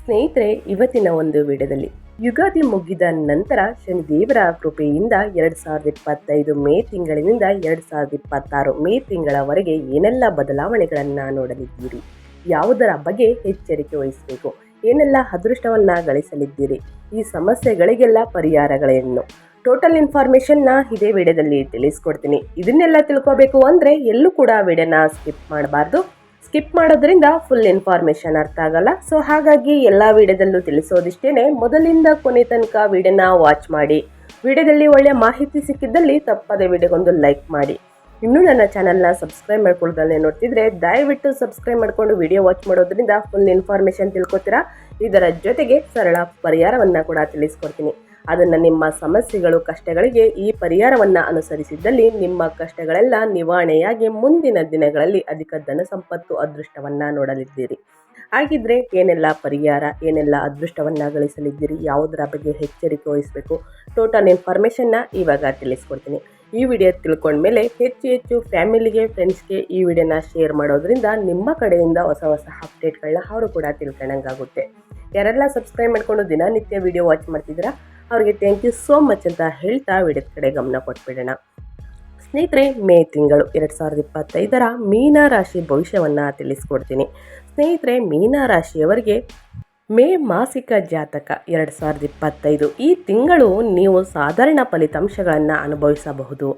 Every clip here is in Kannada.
ಸ್ನೇಹಿತರೆ, ಇವತ್ತಿನ ಒಂದು ವಿಡಿಯೋದಲ್ಲಿ ಯುಗಾದಿ ಮುಗಿದ ನಂತರ ಶನಿದೇವರ ಕೃಪೆಯಿಂದ ಎರಡು ಸಾವಿರದ ಇಪ್ಪತ್ತೈದು ಮೇ ತಿಂಗಳಿನಿಂದ ಎರಡು ಸಾವಿರದ ಇಪ್ಪತ್ತಾರು ಮೇ ತಿಂಗಳವರೆಗೆ ಏನೆಲ್ಲ ಬದಲಾವಣೆಗಳನ್ನು ನೋಡಲಿದ್ದೀರಿ? ಯಾವುದರ ಬಗ್ಗೆ ಎಚ್ಚರಿಕೆ ವಹಿಸಬೇಕು? ಏನೆಲ್ಲ ಅದೃಷ್ಟವನ್ನು ಗಳಿಸಲಿದ್ದೀರಿ? ಈ ಸಮಸ್ಯೆಗಳಿಗೆಲ್ಲ ಪರಿಹಾರಗಳೇನು? ಟೋಟಲ್ ಇನ್ಫಾರ್ಮೇಷನ್ನ ಇದೇ ವಿಡಿಯೋದಲ್ಲಿ ತಿಳಿಸ್ಕೊಡ್ತೀನಿ. ಇದನ್ನೆಲ್ಲ ತಿಳ್ಕೋಬೇಕು ಅಂದರೆ ಎಲ್ಲೂ ಕೂಡ ವಿಡಿಯೋನ ಸ್ಕಿಪ್ ಮಾಡಬಾರ್ದು. ಸ್ಕಿಪ್ ಮಾಡೋದ್ರಿಂದ ಫುಲ್ ಇನ್ಫಾರ್ಮೇಷನ್ ಅರ್ಥ ಆಗಲ್ಲ. ಸೊ ಹಾಗಾಗಿ ಎಲ್ಲ ವಿಡಿಯೋದಲ್ಲೂ ತಿಳಿಸೋದಿಷ್ಟೇನೆ. ಮೊದಲಿಂದ ಕೊನೆ ತನಕ ವಿಡಿಯೋನ ವಾಚ್ ಮಾಡಿ. ವಿಡಿಯೋದಲ್ಲಿ ಒಳ್ಳೆಯ ಮಾಹಿತಿ ಸಿಕ್ಕಿದ್ದಲ್ಲಿ ತಪ್ಪದೆ ವಿಡಿಯೋಗೊಂದು ಲೈಕ್ ಮಾಡಿ. ಇನ್ನೂ ನನ್ನ ಚಾನಲ್ನ ಸಬ್ಸ್ಕ್ರೈಬ್ ಮಾಡ್ಕೊಳ್ದಲ್ಲೇ ನೋಡ್ತಿದ್ರೆ, ದಯವಿಟ್ಟು ಸಬ್ಸ್ಕ್ರೈಬ್ ಮಾಡಿಕೊಂಡು ವಿಡಿಯೋ ವಾಚ್ ಮಾಡೋದ್ರಿಂದ ಫುಲ್ ಇನ್ಫಾರ್ಮೇಷನ್ ತಿಳ್ಕೊತೀರಾ? ಇದರ ಜೊತೆಗೆ ಸರಳ ಪರಿಹಾರವನ್ನು ಕೂಡ ತಿಳಿಸ್ಕೊಡ್ತೀನಿ. ಅದನ್ನು ನಿಮ್ಮ ಸಮಸ್ಯೆಗಳು, ಕಷ್ಟಗಳಿಗೆ ಈ ಪರಿಹಾರವನ್ನು ಅನುಸರಿಸಿದ್ದಲ್ಲಿ ನಿಮ್ಮ ಕಷ್ಟಗಳೆಲ್ಲ ನಿವಾರಣೆಯಾಗಿ ಮುಂದಿನ ದಿನಗಳಲ್ಲಿ ಅಧಿಕ ಧನ ಸಂಪತ್ತು ಅದೃಷ್ಟವನ್ನು ನೋಡಲಿದ್ದೀರಿ. ಹಾಗಿದ್ರೆ ಏನೆಲ್ಲ ಪರಿಹಾರ, ಏನೆಲ್ಲ ಅದೃಷ್ಟವನ್ನು ಗಳಿಸಲಿದ್ದೀರಿ, ಯಾವುದರ ಬಗ್ಗೆ ಎಚ್ಚರಿಕೆ ವಹಿಸಬೇಕು ಟೋಟಲ್ ಇನ್ಫಾರ್ಮೇಷನ್ನ ಇವಾಗ ತಿಳಿಸ್ಕೊಡ್ತೀನಿ. ಈ ವಿಡಿಯೋ ತಿಳ್ಕೊಂಡ ಮೇಲೆ ಹೆಚ್ಚು ಹೆಚ್ಚು ಫ್ಯಾಮಿಲಿಗೆ ಫ್ರೆಂಡ್ಸ್ಗೆ ಈ ವಿಡಿಯೋನ ಶೇರ್ ಮಾಡೋದ್ರಿಂದ ನಿಮ್ಮ ಕಡೆಯಿಂದ ಹೊಸ ಹೊಸ ಅಪ್ಡೇಟ್ಗಳನ್ನ ಅವರು ಕೂಡ ತಿಳ್ಕೊಂಡಂಗಾಗುತ್ತೆ. ಯಾರೆಲ್ಲ ಸಬ್ಸ್ಕ್ರೈಬ್ ಮಾಡಿಕೊಂಡು ದಿನನಿತ್ಯ ವಿಡಿಯೋ ವಾಚ್ ಮಾಡ್ತಿದ್ದೀರಾ ಅವ್ರಿಗೆ ಥ್ಯಾಂಕ್ ಯು ಸೋ ಮಚ್ ಅಂತ ಹೇಳ್ತಾ ವಿಡಿಯೋದ ಕಡೆ ಗಮನ ಕೊಟ್ಬಿಡೋಣ. ಸ್ನೇಹಿತರೆ, ಮೇ ತಿಂಗಳು ಎರಡು ಸಾವಿರದ ಇಪ್ಪತ್ತೈದರ ಮೀನ ರಾಶಿ ಭವಿಷ್ಯವನ್ನು ತಿಳಿಸ್ಕೊಡ್ತೀನಿ. ಸ್ನೇಹಿತರೆ, ಮೀನ ರಾಶಿಯವರಿಗೆ ಮೇ ಮಾಸಿಕ ಜಾತಕ ಎರಡು ಸಾವಿರದ ಇಪ್ಪತ್ತೈದು ಈ ತಿಂಗಳು ನೀವು ಸಾಧಾರಣ ಫಲಿತಾಂಶಗಳನ್ನು ಅನುಭವಿಸಬಹುದು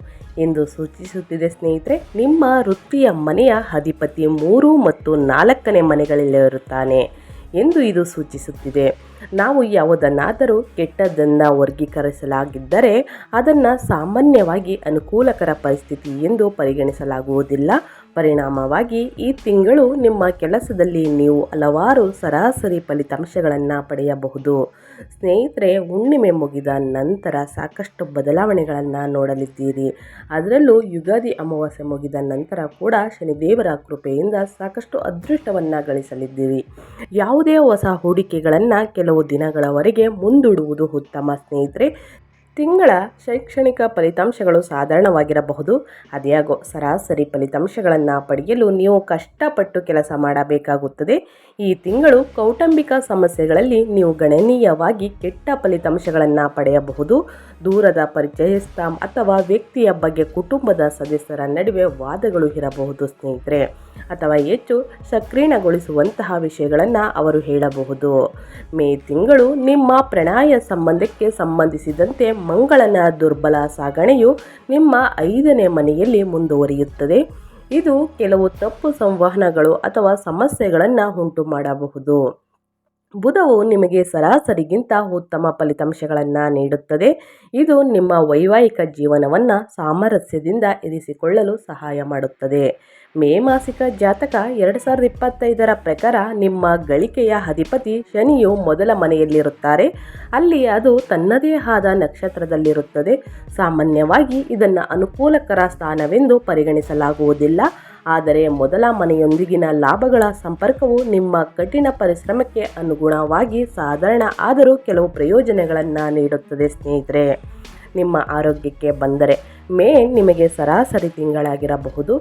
ಎಂದು ಸೂಚಿಸುತ್ತಿದೆ ಸ್ನೇಹಿತರೆ. ನಿಮ್ಮ ವೃತ್ತಿಯ ಮನೆಯ ಅಧಿಪತಿ ಮೂರು ಮತ್ತು ನಾಲ್ಕನೇ ಮನೆಗಳಲ್ಲಿರುತ್ತಾನೆ ಎಂದು ಇದು ಸೂಚಿಸುತ್ತಿದೆ. ನಾವು ಯಾವುದನ್ನಾದರೂ ಕೆಟ್ಟದ್ದನ್ನು ವರ್ಗೀಕರಿಸಲಾಗಿದ್ದರೆ ಅದನ್ನು ಸಾಮಾನ್ಯವಾಗಿ ಅನುಕೂಲಕರ ಪರಿಸ್ಥಿತಿ ಎಂದು ಪರಿಗಣಿಸಲಾಗುವುದಿಲ್ಲ. ಪರಿಣಾಮವಾಗಿ ಈ ತಿಂಗಳು ನಿಮ್ಮ ಕೆಲಸದಲ್ಲಿ ನೀವು ಹಲವಾರು ಸರಾಸರಿ ಫಲಿತಾಂಶಗಳನ್ನು ಪಡೆಯಬಹುದು. ಸ್ನೇಹಿತರೆ, ಹುಣ್ಣಿಮೆ ಮುಗಿದ ನಂತರ ಸಾಕಷ್ಟು ಬದಲಾವಣೆಗಳನ್ನು ನೋಡಲಿದ್ದೀರಿ. ಅದರಲ್ಲೂ ಯುಗಾದಿ ಅಮಾವಾಸ್ಯೆ ಮುಗಿದ ನಂತರ ಕೂಡ ಶನಿದೇವರ ಕೃಪೆಯಿಂದ ಸಾಕಷ್ಟು ಅದೃಷ್ಟವನ್ನು ಗಳಿಸಲಿದ್ದೀರಿ. ಯಾವುದೇ ಹೊಸ ಹೂಡಿಕೆಗಳನ್ನು ಕೆಲವು ದಿನಗಳವರೆಗೆ ಮುಂದೂಡುವುದು ಉತ್ತಮ ಸ್ನೇಹಿತರೆ. ತಿಂಗಳ ಶೈಕ್ಷಣಿಕ ಫಲಿತಾಂಶಗಳು ಸಾಧಾರಣವಾಗಿರಬಹುದು. ಅದ್ಯಾಗೋ ಸರಾಸರಿ ಫಲಿತಾಂಶಗಳನ್ನು ಪಡೆಯಲು ನೀವು ಕಷ್ಟಪಟ್ಟು ಕೆಲಸ ಮಾಡಬೇಕಾಗುತ್ತದೆ. ಈ ತಿಂಗಳು ಕೌಟುಂಬಿಕ ಸಮಸ್ಯೆಗಳಲ್ಲಿ ನೀವು ಗಣನೀಯವಾಗಿ ಕೆಟ್ಟ ಫಲಿತಾಂಶಗಳನ್ನು ಪಡೆಯಬಹುದು. ದೂರದ ಪರಿಚಯಸ್ಥ ಅಥವಾ ವ್ಯಕ್ತಿಯ ಬಗ್ಗೆ ಕುಟುಂಬದ ಸದಸ್ಯರ ನಡುವೆ ವಾದಗಳು ಇರಬಹುದು ಸ್ನೇಹಿತರೆ, ಅಥವಾ ಹೆಚ್ಚು ಸಕ್ರಿಯಗೊಳಿಸುವಂತಹ ವಿಷಯಗಳನ್ನು ಅವರು ಹೇಳಬಹುದು. ಮೇ ತಿಂಗಳು ನಿಮ್ಮ ಪ್ರಣಯ ಸಂಬಂಧಕ್ಕೆ ಸಂಬಂಧಿಸಿದಂತೆ ಮಂಗಳನ ದುರ್ಬಲ ಸಾಗಣೆಯು ನಿಮ್ಮ ಐದನೇ ಮನೆಯಲ್ಲಿ ಮುಂದುವರಿಯುತ್ತದೆ. ಇದು ಕೆಲವು ತಪ್ಪು ಸಂವಹನಗಳು ಅಥವಾ ಸಮಸ್ಯೆಗಳನ್ನು ಉಂಟು ಮಾಡಬಹುದು ಬುಧವು ನಿಮಗೆ ಸರಾಸರಿಗಿಂತ ಉತ್ತಮ ಫಲಿತಾಂಶಗಳನ್ನು ನೀಡುತ್ತದೆ. ಇದು ನಿಮ್ಮ ವೈವಾಹಿಕ ಜೀವನವನ್ನು ಸಾಮರಸ್ಯದಿಂದ ಇರಿಸಿಕೊಳ್ಳಲು ಸಹಾಯ ಮಾಡುತ್ತದೆ. ಮೇ ಮಾಸಿಕ ಜಾತಕ ಎರಡು ಸಾವಿರದ ಇಪ್ಪತ್ತೈದರ ಪ್ರಕಾರ ನಿಮ್ಮ ಗಳಿಕೆಯ ಅಧಿಪತಿ ಶನಿಯು ಮೊದಲ ಮನೆಯಲ್ಲಿರುತ್ತಾರೆ. ಅಲ್ಲಿ ಅದು ತನ್ನದೇ ಆದ ನಕ್ಷತ್ರದಲ್ಲಿರುತ್ತದೆ. ಸಾಮಾನ್ಯವಾಗಿ ಇದನ್ನು ಅನುಕೂಲಕರ ಸ್ಥಾನವೆಂದು ಪರಿಗಣಿಸಲಾಗುವುದಿಲ್ಲ. ಆದರೆ ಮೊದಲ ಮನೆಯೊಂದಿಗಿನ ಲಾಭಗಳ ಸಂಪರ್ಕವು ನಿಮ್ಮ ಕಠಿಣ ಪರಿಶ್ರಮಕ್ಕೆ ಅನುಗುಣವಾಗಿ ಸಾಧಾರಣ ಆದರೂ ಕೆಲವು ಪ್ರಯೋಜನಗಳನ್ನು ನೀಡುತ್ತದೆ, ಸ್ನೇಹಿತರೆ. ನಿಮ್ಮ ಆರೋಗ್ಯಕ್ಕೆ ಬಂದರೆ ಮೇ ನಿಮಗೆ ಸರಾಸರಿ ತಿಂಗಳಾಗಿರಬಹುದು.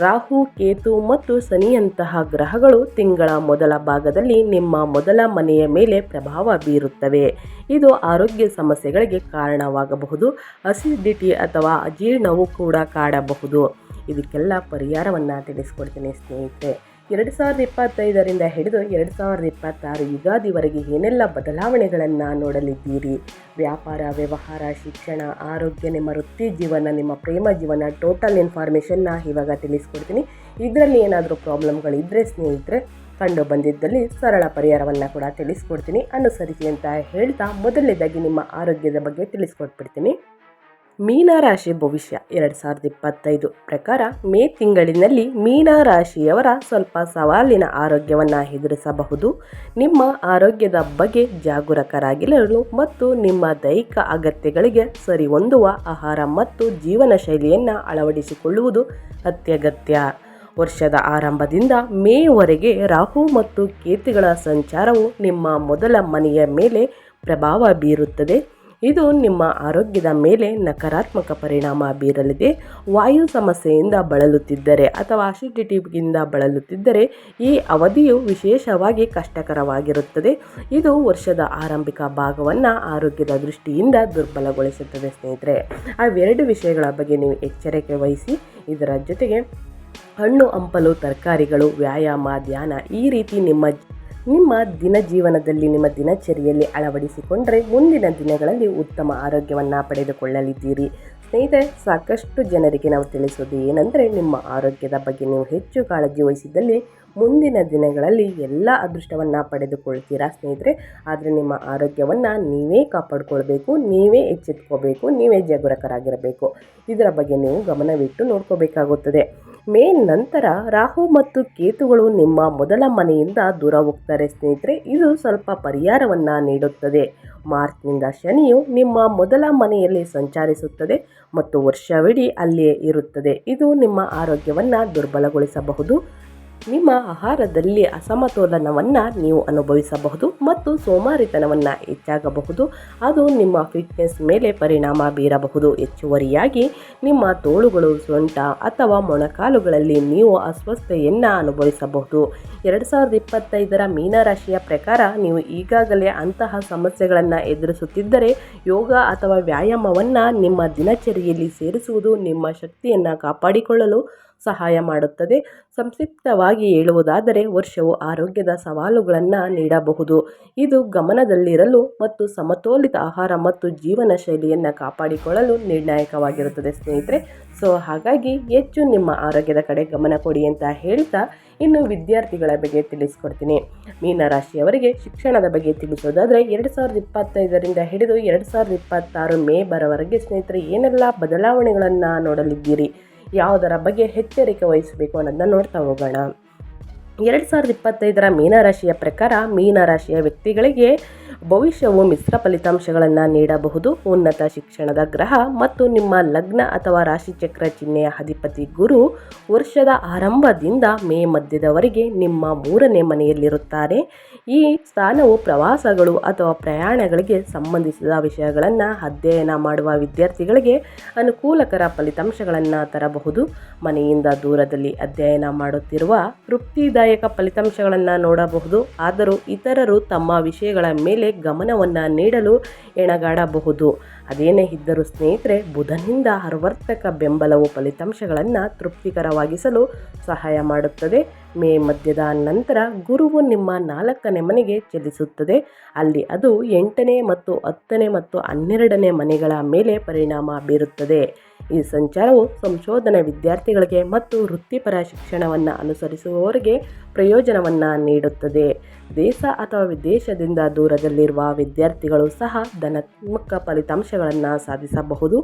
ರಾಹು, ಕೇತು ಮತ್ತು ಶನಿಯಂತಹ ಗ್ರಹಗಳು ತಿಂಗಳ ಮೊದಲ ಭಾಗದಲ್ಲಿ ನಿಮ್ಮ ಮೊದಲ ಮನೆಯ ಮೇಲೆ ಪ್ರಭಾವ ಬೀರುತ್ತವೆ. ಇದು ಆರೋಗ್ಯ ಸಮಸ್ಯೆಗಳಿಗೆ ಕಾರಣವಾಗಬಹುದು. ಅಸಿಡಿಟಿ ಅಥವಾ ಅಜೀರ್ಣವು ಕೂಡ ಕಾಡಬಹುದು. ಇದಕ್ಕೆಲ್ಲ ಪರಿಹಾರವನ್ನು ತಿಳಿಸ್ಕೊಡ್ತೀನಿ ಸ್ನೇಹಿತರೆ. ಎರಡು ಸಾವಿರದ ಇಪ್ಪತ್ತೈದರಿಂದ ಹಿಡಿದು ಎರಡು ಸಾವಿರದ ಇಪ್ಪತ್ತಾರು ಯುಗಾದಿವರೆಗೆ ಏನೆಲ್ಲ ಬದಲಾವಣೆಗಳನ್ನು ನೋಡಲಿದ್ದೀರಿ? ವ್ಯಾಪಾರ, ವ್ಯವಹಾರ, ಶಿಕ್ಷಣ, ಆರೋಗ್ಯ, ನಿಮ್ಮ ವೃತ್ತಿ ಜೀವನ, ನಿಮ್ಮ ಪ್ರೇಮ ಜೀವನ ಟೋಟಲ್ ಇನ್ಫಾರ್ಮೇಷನ್ನ ಇವಾಗ ತಿಳಿಸ್ಕೊಡ್ತೀನಿ. ಇದರಲ್ಲಿ ಏನಾದರೂ ಪ್ರಾಬ್ಲಮ್ಗಳಿದ್ದರೆ ಸ್ನೇಹಿತರೆ ಕಂಡು ಬಂದಿದ್ದಲ್ಲಿ ಸರಳ ಪರಿಹಾರವನ್ನು ಕೂಡ ತಿಳಿಸ್ಕೊಡ್ತೀನಿ. ಅನುಸರಿಸಿ ಅಂತ ಹೇಳ್ತಾ ಮೊದಲನೇದಾಗಿ ನಿಮ್ಮ ಆರೋಗ್ಯದ ಬಗ್ಗೆ ತಿಳಿಸ್ಕೊಟ್ಬಿಡ್ತೀನಿ. ಮೀನರಾಶಿ ಭವಿಷ್ಯ ಎರಡು ಸಾವಿರದ ಇಪ್ಪತ್ತೈದು ಪ್ರಕಾರ ಮೇ ತಿಂಗಳಿನಲ್ಲಿ ಮೀನರಾಶಿಯವರ ಸ್ವಲ್ಪ ಸವಾಲಿನ ಆರೋಗ್ಯವನ್ನು ಎದುರಿಸಬಹುದು. ನಿಮ್ಮ ಆರೋಗ್ಯದ ಬಗ್ಗೆ ಜಾಗರೂಕರಾಗಿರಲು ಮತ್ತು ನಿಮ್ಮ ದೈಹಿಕ ಅಗತ್ಯಗಳಿಗೆ ಸರಿಹೊಂದುವ ಆಹಾರ ಮತ್ತು ಜೀವನ ಶೈಲಿಯನ್ನು ಅಳವಡಿಸಿಕೊಳ್ಳುವುದು ಅತ್ಯಗತ್ಯ. ವರ್ಷದ ಆರಂಭದಿಂದ ಮೇವರೆಗೆ ರಾಹು ಮತ್ತು ಕೇತುಗಳ ಸಂಚಾರವು ನಿಮ್ಮ ಮೊದಲ ಮನೆಯ ಮೇಲೆ ಪ್ರಭಾವ ಬೀರುತ್ತದೆ. ಇದು ನಿಮ್ಮ ಆರೋಗ್ಯದ ಮೇಲೆ ನಕಾರಾತ್ಮಕ ಪರಿಣಾಮ ಬೀರಲಿದೆ. ವಾಯು ಸಮಸ್ಯೆಯಿಂದ ಬಳಲುತ್ತಿದ್ದರೆ ಅಥವಾ ಅಸಿಡಿಟಿಯಿಂದ ಬಳಲುತ್ತಿದ್ದರೆ ಈ ಅವಧಿಯು ವಿಶೇಷವಾಗಿ ಕಷ್ಟಕರವಾಗಿರುತ್ತದೆ. ಇದು ವರ್ಷದ ಆರಂಭಿಕ ಭಾಗವನ್ನು ಆರೋಗ್ಯದ ದೃಷ್ಟಿಯಿಂದ ದುರ್ಬಲಗೊಳಿಸುತ್ತದೆ ಸ್ನೇಹಿತರೆ. ಅವೆರಡು ವಿಷಯಗಳ ಬಗ್ಗೆ ನೀವು ಎಚ್ಚರಿಕೆ ವಹಿಸಿ, ಇದರ ಜೊತೆಗೆ ಹಣ್ಣು, ಹಂಪಲು, ತರಕಾರಿಗಳು, ವ್ಯಾಯಾಮ, ಧ್ಯಾನ ಈ ರೀತಿ ನಿಮ್ಮ ನಿಮ್ಮ ದಿನ ಜೀವನದಲ್ಲಿ, ನಿಮ್ಮ ದಿನಚರಿಯಲ್ಲಿ ಅಳವಡಿಸಿಕೊಂಡರೆ ಮುಂದಿನ ದಿನಗಳಲ್ಲಿ ಉತ್ತಮ ಆರೋಗ್ಯವನ್ನು ಪಡೆದುಕೊಳ್ಳಲಿದ್ದೀರಿ. ಸ್ನೇಹಿತರೆ, ಸಾಕಷ್ಟು ಜನರಿಗೆ ನಾವು ತಿಳಿಸೋದು ಏನಂದರೆ ನಿಮ್ಮ ಆರೋಗ್ಯದ ಬಗ್ಗೆ ನೀವು ಹೆಚ್ಚು ಕಾಳಜಿ ವಹಿಸಿದಲ್ಲಿ ಮುಂದಿನ ದಿನಗಳಲ್ಲಿ ಎಲ್ಲ ಅದೃಷ್ಟವನ್ನು ಪಡೆದುಕೊಳ್ತೀರಾ ಸ್ನೇಹಿತರೆ? ಆದರೆ ನಿಮ್ಮ ಆರೋಗ್ಯವನ್ನು ನೀವೇ ಕಾಪಾಡಿಕೊಳ್ಬೇಕು, ನೀವೇ ಎಚ್ಚೆತ್ಕೋಬೇಕು, ನೀವೇ ಜಾಗರೂಕರಾಗಿರಬೇಕು. ಇದರ ಬಗ್ಗೆ ನೀವು ಗಮನವಿಟ್ಟು ನೋಡ್ಕೋಬೇಕಾಗುತ್ತದೆ. ಮೇ ನಂತರ ರಾಹು ಮತ್ತು ಕೇತುಗಳು ನಿಮ್ಮ ಮೊದಲ ಮನೆಯಿಂದ ದೂರ ಹೋಗ್ತಾರೆ ಸ್ನೇಹಿತರೆ. ಇದು ಸ್ವಲ್ಪ ಪರಿಹಾರವನ್ನು ನೀಡುತ್ತದೆ. ಮಾರ್ಚ್ನಿಂದ ಶನಿಯು ನಿಮ್ಮ ಮೊದಲ ಮನೆಯಲ್ಲಿ ಸಂಚರಿಸುತ್ತದೆ ಮತ್ತು ವರ್ಷವಿಡೀ ಅಲ್ಲಿಯೇ ಇರುತ್ತದೆ. ಇದು ನಿಮ್ಮ ಆರೋಗ್ಯವನ್ನು ದುರ್ಬಲಗೊಳಿಸಬಹುದು. ನಿಮ್ಮ ಆಹಾರದಲ್ಲಿ ಅಸಮತೋಲನವನ್ನು ನೀವು ಅನುಭವಿಸಬಹುದು ಮತ್ತು ಸೋಮಾರಿತನವನ್ನು ಹೆಚ್ಚಾಗಬಹುದು. ಅದು ನಿಮ್ಮ ಫಿಟ್ನೆಸ್ ಮೇಲೆ ಪರಿಣಾಮ ಬೀರಬಹುದು. ಹೆಚ್ಚುವರಿಯಾಗಿ ನಿಮ್ಮ ತೋಳುಗಳು ಸೊಂಟ ಅಥವಾ ಮೊಣಕಾಲುಗಳಲ್ಲಿ ನೀವು ಅಸ್ವಸ್ಥೆಯನ್ನು ಅನುಭವಿಸಬಹುದು. ಎರಡು ಸಾವಿರದ ಇಪ್ಪತ್ತೈದರ ಮೀನರಾಶಿಯ ಪ್ರಕಾರ ನೀವು ಈಗಾಗಲೇ ಅಂತಹ ಸಮಸ್ಯೆಗಳನ್ನು ಎದುರಿಸುತ್ತಿದ್ದರೆ ಯೋಗ ಅಥವಾ ವ್ಯಾಯಾಮವನ್ನು ನಿಮ್ಮ ದಿನಚರಿಯಲ್ಲಿ ಸೇರಿಸುವುದು ನಿಮ್ಮ ಶಕ್ತಿಯನ್ನು ಕಾಪಾಡಿಕೊಳ್ಳಲು ಸಹಾಯ ಮಾಡುತ್ತದೆ. ಸಂಕ್ಷಿಪ್ತವಾಗಿ ಹೇಳುವುದಾದರೆ, ವರ್ಷವು ಆರೋಗ್ಯದ ಸವಾಲುಗಳನ್ನು ನೀಡಬಹುದು. ಇದು ಗಮನದಲ್ಲಿರಲು ಮತ್ತು ಸಮತೋಲಿತ ಆಹಾರ ಮತ್ತು ಜೀವನ ಶೈಲಿಯನ್ನು ಕಾಪಾಡಿಕೊಳ್ಳಲು ನಿರ್ಣಾಯಕವಾಗಿರುತ್ತದೆ, ಸ್ನೇಹಿತರೆ. ಸೊ, ಹಾಗಾಗಿ ಹೆಚ್ಚು ನಿಮ್ಮ ಆರೋಗ್ಯದ ಕಡೆ ಗಮನ ಕೊಡಿ ಅಂತ ಹೇಳ್ತಾ ಇನ್ನು ವಿದ್ಯಾರ್ಥಿಗಳ ಬಗ್ಗೆ ತಿಳಿಸ್ಕೊಡ್ತೀನಿ. ಮೀನರಾಶಿಯವರಿಗೆ ಶಿಕ್ಷಣದ ಬಗ್ಗೆ ತಿಳಿಸೋದಾದರೆ, ಎರಡು ಸಾವಿರದ ಇಪ್ಪತ್ತೈದರಿಂದ ಹಿಡಿದು ಎರಡು ಸಾವಿರದ ಇಪ್ಪತ್ತಾರು ಮೇ ಬರೋವರೆಗೆ ಸ್ನೇಹಿತರೆ, ಏನೆಲ್ಲ ಬದಲಾವಣೆಗಳನ್ನು ನೋಡಲಿದ್ದೀರಿ? ಯಾವುದರ ಬಗ್ಗೆ ಎಚ್ಚರಿಕೆ ವಹಿಸಬೇಕು ಅನ್ನೋದನ್ನ ನೋಡ್ತಾ ಹೋಗೋಣ. ಎರಡು ಸಾವಿರದ ಇಪ್ಪತ್ತೈದರ ಮೀನರಾಶಿಯ ಪ್ರಕಾರ ಮೀನರಾಶಿಯ ವ್ಯಕ್ತಿಗಳಿಗೆ ಭವಿಷ್ಯವು ಮಿಶ್ರ ಫಲಿತಾಂಶಗಳನ್ನು ನೀಡಬಹುದು. ಉನ್ನತ ಶಿಕ್ಷಣದ ಗ್ರಹ ಮತ್ತು ನಿಮ್ಮ ಲಗ್ನ ಅಥವಾ ರಾಶಿಚಕ್ರ ಚಿಹ್ನೆಯ ಅಧಿಪತಿ ಗುರು ವರ್ಷದ ಆರಂಭದಿಂದ ಮೇ ಮಧ್ಯದವರೆಗೆ ನಿಮ್ಮ ಮೂರನೇ ಮನೆಯಲ್ಲಿರುತ್ತಾರೆ. ಈ ಸ್ಥಾನವು ಪ್ರವಾಸಗಳು ಅಥವಾ ಪ್ರಯಾಣಗಳಿಗೆ ಸಂಬಂಧಿಸಿದ ವಿಷಯಗಳನ್ನು ಅಧ್ಯಯನ ಮಾಡುವ ವಿದ್ಯಾರ್ಥಿಗಳಿಗೆ ಅನುಕೂಲಕರ ಫಲಿತಾಂಶಗಳನ್ನು ತರಬಹುದು. ಮನೆಯಿಂದ ದೂರದಲ್ಲಿ ಅಧ್ಯಯನ ಮಾಡುತ್ತಿರುವ ತೃಪ್ತಿದಾಯಕ ಫಲಿತಾಂಶಗಳನ್ನು ನೋಡಬಹುದು. ಆದರೂ ಇತರರು ತಮ್ಮ ವಿಷಯಗಳ ಮೇಲೆ ಗಮನವನ್ನು ನೀಡಲು ಎಣಗಾಡಬಹುದು. ಅದೇನೇ ಇದ್ದರೂ ಸ್ನೇಹಿತರೆ, ಬುಧನಿಂದ ಅರ್ವರ್ತಕ ಬೆಂಬಲವು ಫಲಿತಾಂಶಗಳನ್ನು ತೃಪ್ತಿಕರವಾಗಿಸಲು ಸಹಾಯ ಮಾಡುತ್ತದೆ. ಮೇ ಮಧ್ಯದ ನಂತರ ಗುರುವು ನಿಮ್ಮ ನಾಲ್ಕನೇ ಮನೆಗೆ ಚಲಿಸುತ್ತದೆ. ಅಲ್ಲಿ ಅದು ಎಂಟನೇ ಮತ್ತು ಹತ್ತನೇ ಮತ್ತು ಹನ್ನೆರಡನೇ ಮನೆಗಳ ಮೇಲೆ ಪರಿಣಾಮ ಬೀರುತ್ತದೆ. ಈ ಸಂಚಾರವು ಸಂಶೋಧನಾ ವಿದ್ಯಾರ್ಥಿಗಳಿಗೆ ಮತ್ತು ವೃತ್ತಿಪರ ಶಿಕ್ಷಣವನ್ನು ಅನುಸರಿಸುವವರಿಗೆ ಪ್ರಯೋಜನವನ್ನು ನೀಡುತ್ತದೆ. ದೇಶ ಅಥವಾ ವಿದೇಶದಿಂದ ದೂರದಲ್ಲಿರುವ ವಿದ್ಯಾರ್ಥಿಗಳು ಸಹ ಧನಾತ್ಮಕ ಫಲಿತಾಂಶಗಳನ್ನು ಸಾಧಿಸಬಹುದು.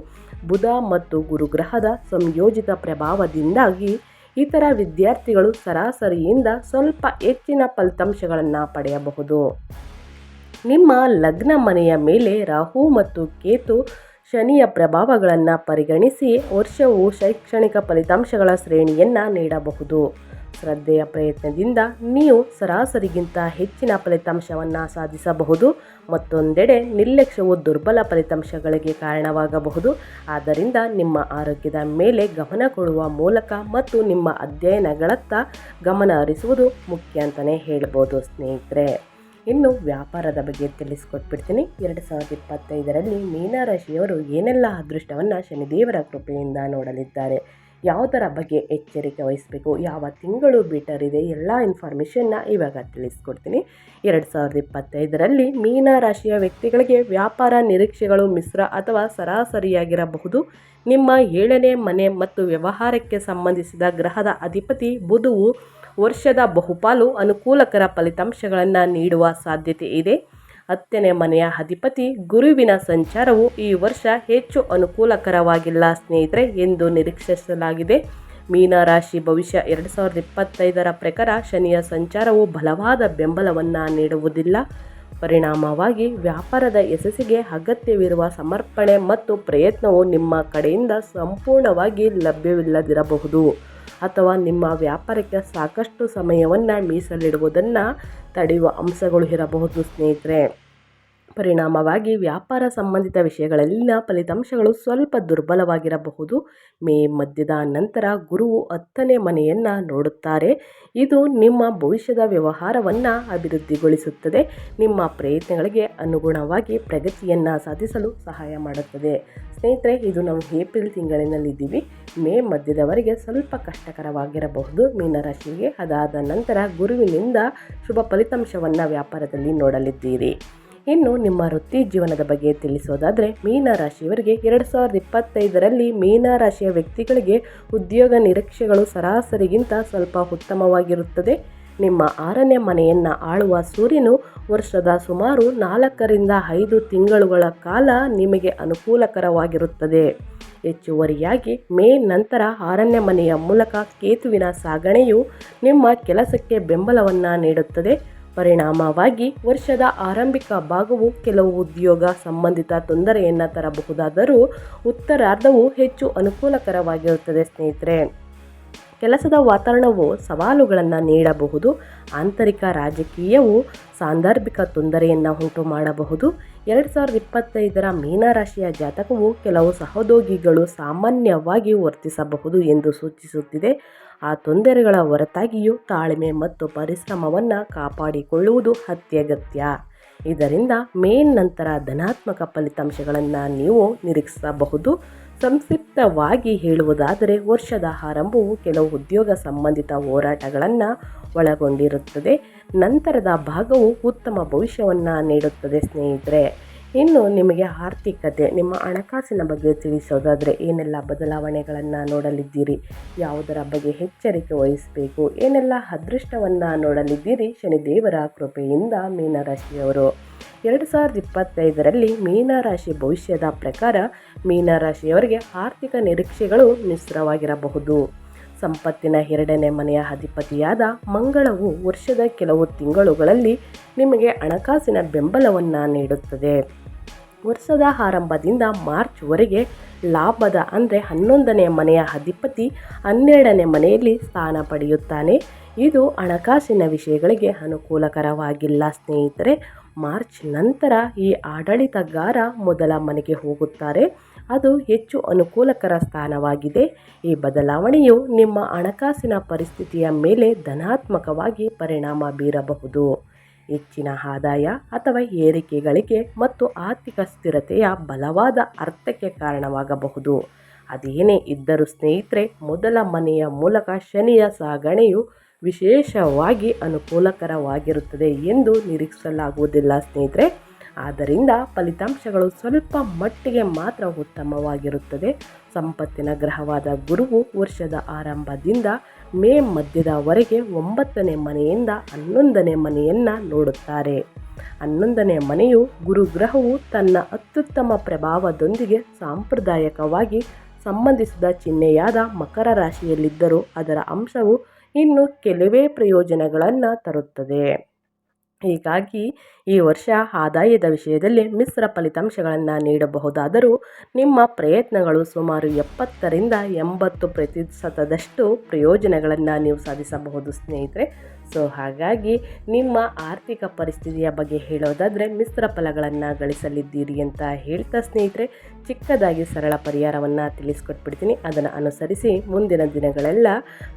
ಬುಧ ಮತ್ತು ಗುರುಗ್ರಹದ ಸಂಯೋಜಿತ ಪ್ರಭಾವದಿಂದಾಗಿ ಇತರ ವಿದ್ಯಾರ್ಥಿಗಳು ಸರಾಸರಿಯಿಂದ ಸ್ವಲ್ಪ ಹೆಚ್ಚಿನ ಫಲಿತಾಂಶಗಳನ್ನು ಪಡೆಯಬಹುದು. ನಿಮ್ಮ ಲಗ್ನ ಮನೆಯ ಮೇಲೆ ರಾಹು ಮತ್ತು ಕೇತು ಶನಿಯ ಪ್ರಭಾವಗಳನ್ನು ಪರಿಗಣಿಸಿ ವರ್ಷವು ಶೈಕ್ಷಣಿಕ ಫಲಿತಾಂಶಗಳ ಶ್ರೇಣಿಯನ್ನು ನೀಡಬಹುದು. ಶ್ರದ್ಧೆಯ ಪ್ರಯತ್ನದಿಂದ ನೀವು ಸರಾಸರಿಗಿಂತ ಹೆಚ್ಚಿನ ಫಲಿತಾಂಶವನ್ನು ಸಾಧಿಸಬಹುದು. ಮತ್ತೊಂದೆಡೆ ನಿರ್ಲಕ್ಷ್ಯವು ದುರ್ಬಲ ಫಲಿತಾಂಶಗಳಿಗೆ ಕಾರಣವಾಗಬಹುದು. ಆದ್ದರಿಂದ ನಿಮ್ಮ ಆರೋಗ್ಯದ ಮೇಲೆ ಗಮನ ಕೊಡುವ ಮೂಲಕ ಮತ್ತು ನಿಮ್ಮ ಅಧ್ಯಯನಗಳತ್ತ ಗಮನ ಹರಿಸುವುದು ಮುಖ್ಯ ಅಂತಲೇ ಹೇಳ್ಬೋದು ಸ್ನೇಹಿತರೆ. ಇನ್ನು ವ್ಯಾಪಾರದ ಬಗ್ಗೆ ತಿಳಿಸ್ಕೊಟ್ಬಿಡ್ತೀನಿ. ಎರಡು ಸಾವಿರದ ಇಪ್ಪತ್ತೈದರಲ್ಲಿ ಮೀನರಾಶಿಯವರು ಏನೆಲ್ಲ ಅದೃಷ್ಟವನ್ನು ಶನಿದೇವರ ಕೃಪೆಯಿಂದ ನೋಡಲಿದ್ದಾರೆ? ಯಾವುದರ ಬಗ್ಗೆ ಎಚ್ಚರಿಕೆ ವಹಿಸಬೇಕು? ಯಾವ ತಿಂಗಳು ಬಿಟರಿದೆ ಎಲ್ಲ ಇನ್ಫಾರ್ಮೇಷನ್ನ ಇವಾಗ ತಿಳಿಸ್ಕೊಡ್ತೀನಿ. ಎರಡು ಸಾವಿರದ ಇಪ್ಪತ್ತೈದರಲ್ಲಿ ಮೀನ ರಾಶಿಯ ವ್ಯಕ್ತಿಗಳಿಗೆ ವ್ಯಾಪಾರ ನಿರೀಕ್ಷೆಗಳು ಮಿಶ್ರ ಅಥವಾ ಸರಾಸರಿಯಾಗಿರಬಹುದು. ನಿಮ್ಮ ಏಳನೇ ಮನೆ ಮತ್ತು ವ್ಯವಹಾರಕ್ಕೆ ಸಂಬಂಧಿಸಿದ ಗ್ರಹದ ಅಧಿಪತಿ ಬುಧವು ವರ್ಷದ ಬಹುಪಾಲು ಅನುಕೂಲಕರ ಫಲಿತಾಂಶಗಳನ್ನು ನೀಡುವ ಸಾಧ್ಯತೆ ಇದೆ. ಹತ್ತನೇ ಮನೆಯ ಅಧಿಪತಿ ಗುರುವಿನ ಸಂಚಾರವು ಈ ವರ್ಷ ಹೆಚ್ಚು ಅನುಕೂಲಕರವಾಗಿಲ್ಲ ಸ್ನೇಹಿತರೆ ಎಂದು ನಿರೀಕ್ಷಿಸಲಾಗಿದೆ. ಮೀನರಾಶಿ ಭವಿಷ್ಯ ಎರಡು ಸಾವಿರದ ಇಪ್ಪತ್ತೈದರ ಪ್ರಕಾರ ಶನಿಯ ಸಂಚಾರವು ಬಲವಾದ ಬೆಂಬಲವನ್ನು ನೀಡುವುದಿಲ್ಲ. ಪರಿಣಾಮವಾಗಿ ವ್ಯಾಪಾರದ ಯಶಸ್ಸಿಗೆ ಅಗತ್ಯವಿರುವ ಸಮರ್ಪಣೆ ಮತ್ತು ಪ್ರಯತ್ನವು ನಿಮ್ಮ ಕಡೆಯಿಂದ ಸಂಪೂರ್ಣವಾಗಿ ಲಭ್ಯವಿಲ್ಲದಿರಬಹುದು. ಅಥವಾ ನಿಮ್ಮ ವ್ಯಾಪಾರಕ್ಕೆ ಸಾಕಷ್ಟು ಸಮಯವನ್ನು ಮೀಸಲಿಡುವುದನ್ನು ತಡೆಯುವ ಅಂಶಗಳು ಇರಬಹುದು ಸ್ನೇಹಿತರೆ. ಪರಿಣಾಮವಾಗಿ ವ್ಯಾಪಾರ ಸಂಬಂಧಿತ ವಿಷಯಗಳಲ್ಲಿನ ಫಲಿತಾಂಶಗಳು ಸ್ವಲ್ಪ ದುರ್ಬಲವಾಗಿರಬಹುದು. ಮೇ ಮಧ್ಯದ ನಂತರ ಗುರುವು ಹತ್ತನೇ ಮನೆಯನ್ನು ನೋಡುತ್ತಾರೆ. ಇದು ನಿಮ್ಮ ಭವಿಷ್ಯದ ವ್ಯವಹಾರವನ್ನು ಅಭಿವೃದ್ಧಿಗೊಳಿಸುತ್ತದೆ. ನಿಮ್ಮ ಪ್ರಯತ್ನಗಳಿಗೆ ಅನುಗುಣವಾಗಿ ಪ್ರಗತಿಯನ್ನು ಸಾಧಿಸಲು ಸಹಾಯ ಮಾಡುತ್ತದೆ. ಸ್ನೇಹಿತರೆ, ಇದು ನಾವು ಏಪ್ರಿಲ್ ತಿಂಗಳಿನಲ್ಲಿದ್ದೀವಿ. ಮೇ ಮಧ್ಯದವರೆಗೆ ಸ್ವಲ್ಪ ಕಷ್ಟಕರವಾಗಿರಬಹುದು. ಮೀನರಾಶಿಗೆ ಅದಾದ ನಂತರ ಗುರುವಿನಿಂದ ಶುಭ ಫಲಿತಾಂಶವನ್ನು ವ್ಯಾಪಾರದಲ್ಲಿ ನೋಡಲಿದ್ದೀರಿ. ಇನ್ನು ನಿಮ್ಮ ವೃತ್ತಿ ಜೀವನದ ಬಗ್ಗೆ ತಿಳಿಸೋದಾದರೆ ಮೀನರಾಶಿಯವರಿಗೆ ಎರಡು ಸಾವಿರದ ಇಪ್ಪತ್ತೈದರಲ್ಲಿ ಮೀನರಾಶಿಯ ವ್ಯಕ್ತಿಗಳಿಗೆ ಉದ್ಯೋಗ ನಿರೀಕ್ಷೆಗಳು ಸರಾಸರಿಗಿಂತ ಸ್ವಲ್ಪ ಉತ್ತಮವಾಗಿರುತ್ತದೆ. ನಿಮ್ಮ ಆರನೇ ಮನೆಯನ್ನು ಆಳುವ ಸೂರ್ಯನು ವರ್ಷದ ಸುಮಾರು ನಾಲ್ಕರಿಂದ ಐದು ತಿಂಗಳುಗಳ ಕಾಲ ನಿಮಗೆ ಅನುಕೂಲಕರವಾಗಿರುತ್ತದೆ. ಹೆಚ್ಚುವರಿಯಾಗಿ ಮೇ ನಂತರ ಆರನೇ ಮನೆಯ ಮೂಲಕ ಕೇತುವಿನ ಸಾಗಣೆಯು ನಿಮ್ಮ ಕೆಲಸಕ್ಕೆ ಬೆಂಬಲವನ್ನು ನೀಡುತ್ತದೆ. ಪರಿಣಾಮವಾಗಿ ವರ್ಷದ ಆರಂಭಿಕ ಭಾಗವು ಕೆಲವು ಉದ್ಯೋಗ ಸಂಬಂಧಿತ ತೊಂದರೆಯನ್ನು ತರಬಹುದಾದರೂ ಉತ್ತರಾರ್ಧವು ಹೆಚ್ಚು ಅನುಕೂಲಕರವಾಗಿರುತ್ತದೆ ಸ್ನೇಹಿತರೆ. ಕೆಲಸದ ವಾತಾವರಣವು ಸವಾಲುಗಳನ್ನು ನೀಡಬಹುದು, ಆಂತರಿಕ ರಾಜಕೀಯವು ಸಾಂದರ್ಭಿಕ ತೊಂದರೆಯನ್ನು ಉಂಟು ಮಾಡಬಹುದು. ಎರಡು ಸಾವಿರದ ಇಪ್ಪತ್ತೈದರ ಮೀನರಾಶಿಯ ಜಾತಕವು ಕೆಲವು ಸಹೋದ್ಯೋಗಿಗಳು ಸಾಮಾನ್ಯವಾಗಿ ವರ್ತಿಸಬಹುದು ಎಂದು ಸೂಚಿಸುತ್ತಿದೆ. ಆ ತೊಂದರೆಗಳ ಹೊರತಾಗಿಯೂ ತಾಳ್ಮೆ ಮತ್ತು ಪರಿಶ್ರಮವನ್ನು ಕಾಪಾಡಿಕೊಳ್ಳುವುದು ಅತ್ಯಗತ್ಯ. ಇದರಿಂದ ಮೇನ್ ನಂತರ ಧನಾತ್ಮಕ ಫಲಿತಾಂಶಗಳನ್ನು ನೀವು ನಿರೀಕ್ಷಿಸಬಹುದು. ಸಂಕ್ಷಿಪ್ತವಾಗಿ ಹೇಳುವುದಾದರೆ ವರ್ಷದ ಆರಂಭವು ಕೆಲವು ಉದ್ಯೋಗ ಸಂಬಂಧಿತ ಹೋರಾಟಗಳನ್ನು ಒಳಗೊಂಡಿರುತ್ತದೆ. ನಂತರದ ಭಾಗವು ಉತ್ತಮ ಭವಿಷ್ಯವನ್ನು ನೀಡುತ್ತದೆ ಸ್ನೇಹಿತರೆ. ಇನ್ನು ನಿಮಗೆ ಆರ್ಥಿಕತೆ, ನಿಮ್ಮ ಹಣಕಾಸಿನ ಬಗ್ಗೆ ತಿಳಿಸೋದಾದರೆ ಏನೆಲ್ಲ ಬದಲಾವಣೆಗಳನ್ನು ನೋಡಲಿದ್ದೀರಿ? ಯಾವುದರ ಬಗ್ಗೆ ಎಚ್ಚರಿಕೆ ವಹಿಸಬೇಕು? ಏನೆಲ್ಲ ಅದೃಷ್ಟವನ್ನು ನೋಡಲಿದ್ದೀರಿ? ಶನಿದೇವರ ಕೃಪೆಯಿಂದ ಮೀನರಾಶಿಯವರು. ಎರಡು ಸಾವಿರದ ಇಪ್ಪತ್ತೈದರಲ್ಲಿ ಮೀನರಾಶಿ ಭವಿಷ್ಯದ ಪ್ರಕಾರ ಮೀನರಾಶಿಯವರಿಗೆ ಆರ್ಥಿಕ ನಿರೀಕ್ಷೆಗಳು ಮಿಶ್ರವಾಗಿರಬಹುದು ಸಂಪತ್ತಿನ ಎರಡನೇ ಮನೆಯ ಅಧಿಪತಿಯಾದ ಮಂಗಳವು ವರ್ಷದ ಕೆಲವು ತಿಂಗಳುಗಳಲ್ಲಿ ನಿಮಗೆ ಹಣಕಾಸಿನ ಬೆಂಬಲವನ್ನು ನೀಡುತ್ತದೆ. ವರ್ಷದ ಆರಂಭದಿಂದ ಮಾರ್ಚ್ವರೆಗೆ ಲಾಭದ ಅಂದರೆ ಹನ್ನೊಂದನೇ ಮನೆಯ ಅಧಿಪತಿ ಹನ್ನೆರಡನೇ ಮನೆಯಲ್ಲಿ ಸ್ಥಾನ ಪಡೆಯುತ್ತಾನೆ. ಇದು ಹಣಕಾಸಿನ ವಿಷಯಗಳಿಗೆ ಅನುಕೂಲಕರವಾಗಿಲ್ಲ. ಸ್ನೇಹಿತರೆ, ಮಾರ್ಚ್ ನಂತರ ಈ ಆಡಳಿತಗಾರ ಮೊದಲ ಮನೆಗೆ ಹೋಗುತ್ತಾರೆ. ಅದು ಹೆಚ್ಚು ಅನುಕೂಲಕರ ಸ್ಥಾನವಾಗಿದೆ. ಈ ಬದಲಾವಣೆಯು ನಿಮ್ಮ ಹಣಕಾಸಿನ ಪರಿಸ್ಥಿತಿಯ ಮೇಲೆ ಧನಾತ್ಮಕವಾಗಿ ಪರಿಣಾಮ ಬೀರಬಹುದು. ಹೆಚ್ಚಿನ ಆದಾಯ ಅಥವಾ ಏರಿಕೆಗಳಿಗೆ ಮತ್ತು ಆರ್ಥಿಕ ಸ್ಥಿರತೆಯ ಬಲವಾದ ಅರ್ಥಕ್ಕೆ ಕಾರಣವಾಗಬಹುದು. ಅದೇನೇ ಇದ್ದರೂ ಸ್ನೇಹಿತರೆ, ಮೊದಲ ಮನೆಯ ಮೂಲಕ ಶನಿಯ ಸಾಗಣೆಯು ವಿಶೇಷವಾಗಿ ಅನುಕೂಲಕರವಾಗಿರುತ್ತದೆ ಎಂದು ನಿರೀಕ್ಷಿಸಲಾಗುವುದಿಲ್ಲ ಸ್ನೇಹಿತರೆ. ಆದ್ದರಿಂದ ಫಲಿತಾಂಶಗಳು ಸ್ವಲ್ಪ ಮಟ್ಟಿಗೆ ಮಾತ್ರ ಉತ್ತಮವಾಗಿರುತ್ತದೆ. ಸಂಪತ್ತಿನ ಗ್ರಹವಾದ ಗುರುವು ವರ್ಷದ ಆರಂಭದಿಂದ ಮೇ ಮಧ್ಯದವರೆಗೆ ಒಂಬತ್ತನೇ ಮನೆಯಿಂದ ಹನ್ನೊಂದನೇ ಮನೆಯನ್ನು ನೋಡುತ್ತಾರೆ. ಹನ್ನೊಂದನೇ ಮನೆಯು ಗುರುಗ್ರಹವು ತನ್ನ ಅತ್ಯುತ್ತಮ ಪ್ರಭಾವದೊಂದಿಗೆ ಸಾಂಪ್ರದಾಯಿಕವಾಗಿ ಸಂಬಂಧಿಸಿದ ಚಿಹ್ನೆಯಾದ ಮಕರ ರಾಶಿಯಲ್ಲಿದ್ದರೂ ಅದರ ಅಂಶವು ಇನ್ನು ಕೆಲವೇ ಪ್ರಯೋಜನಗಳನ್ನು ತರುತ್ತದೆ. ಹೀಗಾಗಿ ಈ ವರ್ಷ ಆದಾಯದ ವಿಷಯದಲ್ಲಿ ಮಿಶ್ರ ಫಲಿತಾಂಶಗಳನ್ನು ನೀಡಬಹುದಾದರೂ ನಿಮ್ಮ ಪ್ರಯತ್ನಗಳು ಸುಮಾರು ಎಪ್ಪತ್ತರಿಂದ ಎಂಬತ್ತು ಪ್ರತಿಶತದಷ್ಟು ಪ್ರಯೋಜನಗಳನ್ನು ನೀವು ಸಾಧಿಸಬಹುದು ಸ್ನೇಹಿತರೆ. ಸೊ ಹಾಗಾಗಿ ನಿಮ್ಮ ಆರ್ಥಿಕ ಪರಿಸ್ಥಿತಿಯ ಬಗ್ಗೆ ಹೇಳೋದಾದರೆ ಮಿಶ್ರ ಫಲಗಳನ್ನು ಗಳಿಸಲಿದ್ದೀರಿ ಅಂತ ಹೇಳ್ತಾ ಸ್ನೇಹಿತರೆ. ಚಿಕ್ಕದಾಗಿ ಸರಳ ಪರಿಹಾರವನ್ನು ತಿಳಿಸ್ಕೊಟ್ಬಿಡ್ತೀನಿ. ಅದನ್ನು ಅನುಸರಿಸಿ ಮುಂದಿನ ದಿನಗಳೆಲ್ಲ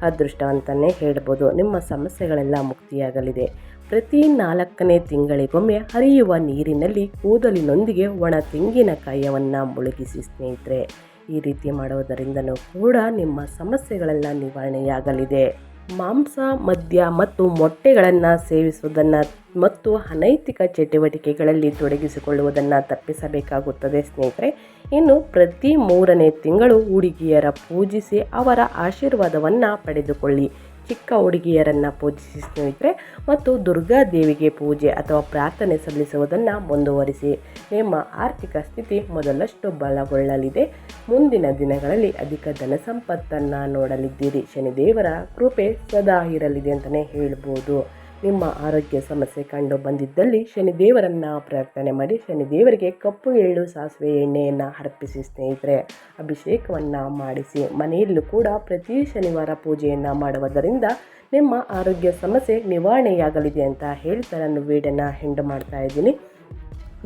ಅದೃಷ್ಟವಂತನೇ ಹೇಳ್ಬೋದು. ನಿಮ್ಮ ಸಮಸ್ಯೆಗಳೆಲ್ಲ ಮುಕ್ತಿಯಾಗಲಿದೆ. ಪ್ರತಿ ನಾಲ್ಕನೇ ತಿಂಗಳಿಗೊಮ್ಮೆ ಹರಿಯುವ ನೀರಿನಲ್ಲಿ ಕೂದಲಿನೊಂದಿಗೆ ಒಣ ತೆಂಗಿನಕಾಯವನ್ನು ಮುಳುಗಿಸಿ ಸ್ನೇಹಿತರೆ. ಈ ರೀತಿ ಮಾಡುವುದರಿಂದಲೂ ಕೂಡ ನಿಮ್ಮ ಸಮಸ್ಯೆಗಳೆಲ್ಲ ನಿವಾರಣೆಯಾಗಲಿದೆ. ಮಾಂಸ, ಮದ್ಯ ಮತ್ತು ಮೊಟ್ಟೆಗಳನ್ನು ಸೇವಿಸುವುದನ್ನು ಮತ್ತು ಅನೈತಿಕ ಚಟುವಟಿಕೆಗಳಲ್ಲಿ ತೊಡಗಿಸಿಕೊಳ್ಳುವುದನ್ನು ತಪ್ಪಿಸಬೇಕಾಗುತ್ತದೆ ಸ್ನೇಹಿತರೆ. ಇನ್ನು ಪ್ರತಿ ಮೂರನೇ ತಿಂಗಳು ಹುಡುಗಿಯರ ಪೂಜಿಸಿ ಅವರ ಆಶೀರ್ವಾದವನ್ನು ಪಡೆದುಕೊಳ್ಳಿ. ಚಿಕ್ಕ ಹುಡುಗಿಯರನ್ನು ಪೂಜಿಸಿ ಸ್ನೇಹಿತರೆ, ಮತ್ತು ದುರ್ಗಾದೇವಿಗೆ ಪೂಜೆ ಅಥವಾ ಪ್ರಾರ್ಥನೆ ಸಲ್ಲಿಸುವುದನ್ನು ಮುಂದುವರಿಸಿ. ನಿಮ್ಮ ಆರ್ಥಿಕ ಸ್ಥಿತಿ ಮೊದಲಷ್ಟು ಬಲಗೊಳ್ಳಲಿದೆ. ಮುಂದಿನ ದಿನಗಳಲ್ಲಿ ಅಧಿಕ ಧನ ಸಂಪತ್ತನ್ನು ನೋಡಲಿದ್ದೀರಿ. ಶನಿದೇವರ ಕೃಪೆ ಸದಾ ಇರಲಿದೆ ಅಂತಲೇ ಹೇಳ್ಬೋದು. ನಿಮ್ಮ ಆರೋಗ್ಯ ಸಮಸ್ಯೆ ಕಂಡು ಬಂದಿದ್ದಲ್ಲಿ ಶನಿದೇವರನ್ನು ಪ್ರಾರ್ಥನೆ ಮಾಡಿ ಶನಿದೇವರಿಗೆ ಕಪ್ಪು ಎಳ್ಳು, ಸಾಸಿವೆ ಎಣ್ಣೆಯನ್ನು ಅರ್ಪಿಸಿ ಸ್ನೇಹಿತರೆ, ಅಭಿಷೇಕವನ್ನು ಮಾಡಿಸಿ. ಮನೆಯಲ್ಲೂ ಕೂಡ ಪ್ರತಿ ಶನಿವಾರ ಪೂಜೆಯನ್ನು ಮಾಡುವುದರಿಂದ ನಿಮ್ಮ ಆರೋಗ್ಯ ಸಮಸ್ಯೆ ನಿವಾರಣೆಯಾಗಲಿದೆ ಅಂತ ಹೇಳ್ತಾ ನಾನು ವೀಡಿಯೋನ ಹೆಂಡು ಮಾಡ್ತಾ ಇದ್ದೀನಿ.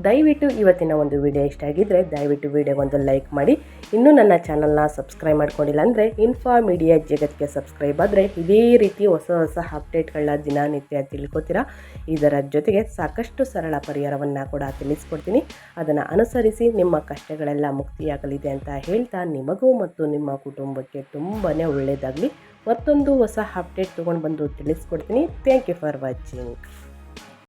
ದಯವಿಟ್ಟು ಇವತ್ತಿನ ಒಂದು ವಿಡಿಯೋ ಇಷ್ಟ ಆಗಿದ್ದರೆ ದಯವಿಟ್ಟು ವಿಡಿಯೋ ಒಂದು ಲೈಕ್ ಮಾಡಿ. ಇನ್ನೂ ನನ್ನ ಚಾನಲ್ನ ಸಬ್ಸ್ಕ್ರೈಬ್ ಮಾಡ್ಕೊಂಡಿಲ್ಲ ಅಂದರೆ ಇನ್ಫಾ ಮೀಡಿಯಾ ಜಗತ್ತಿಗೆ ಸಬ್ಸ್ಕ್ರೈಬ್ ಆದರೆ ಇದೇ ರೀತಿ ಹೊಸ ಹೊಸ ಅಪ್ಡೇಟ್ಗಳನ್ನ ದಿನನಿತ್ಯ ತಿಳ್ಕೊತೀರಾ? ಇದರ ಜೊತೆಗೆ ಸಾಕಷ್ಟು ಸರಳ ಪರಿಹಾರವನ್ನು ಕೂಡ ತಿಳಿಸ್ಕೊಡ್ತೀನಿ. ಅದನ್ನು ಅನುಸರಿಸಿ ನಿಮ್ಮ ಕಷ್ಟಗಳೆಲ್ಲ ಮುಕ್ತಿಯಾಗಲಿದೆ ಅಂತ ಹೇಳ್ತಾ ನಿಮಗೂ ಮತ್ತು ನಿಮ್ಮ ಕುಟುಂಬಕ್ಕೆ ತುಂಬಾ ಒಳ್ಳೆಯದಾಗಲಿ ಮತ್ತೊಂದು ಹೊಸ ಅಪ್ಡೇಟ್ ತೊಗೊಂಡು ಬಂದು ತಿಳಿಸ್ಕೊಡ್ತೀನಿ. Thank you for watching